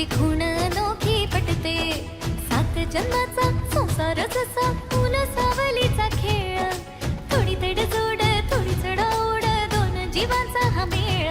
तुझी खूण नोखी पटते. सात जन्माचा संसार जसा फुल सावलीचा खेळ. थोडी तड जोड थोडी चढ ओढ दोन जीवांचा हा मेळ.